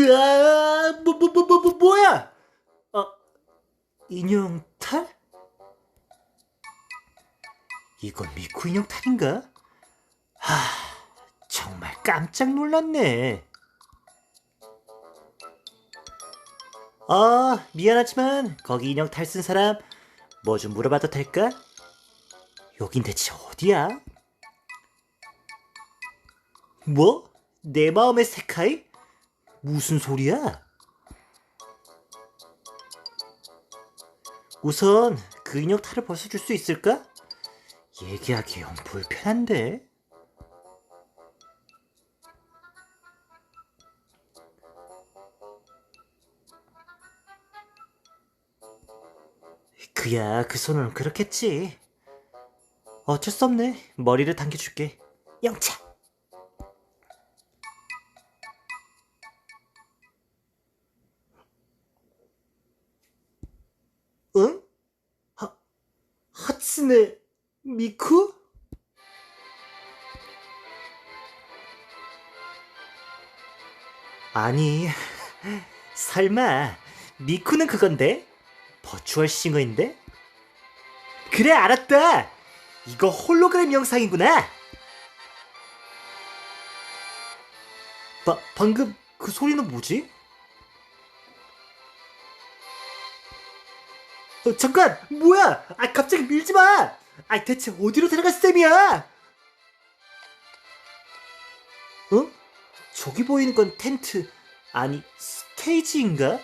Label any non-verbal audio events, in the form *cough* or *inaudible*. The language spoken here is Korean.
으아, 뭐, 뭐, 뭐, 뭐, 뭐, 뭐야? 어, 인형 탈? 이건 미쿠 인형 탈인가? 하, 정말 깜짝 놀랐네. 아, 미안하지만 거기 인형 탈 쓴 사람 뭐 좀 물어봐도 될까? 여긴 대체 어디야? 뭐? 내 마음의 세카이? 무슨 소리야? 우선 그 인형 탈을 벗어줄 수 있을까? 얘기하기 영 불편한데. 그야 그 손은 그렇겠지. 어쩔 수 없네. 머리를 당겨줄게. 영차. 하츠네 미쿠? 아니, *laughs* 설마 미쿠는 그건데? 버추얼 싱어인데? 그래 알았다. 이거 홀로그램 영상이구나. 바, 방금 그 소리는 뭐지? 어, 잠깐 뭐야? 아 갑자기 밀지 마. 아 대체 어디로 들어갈 셈이야? 어? 저기 보이는 건 텐트 아니 스테이지인가?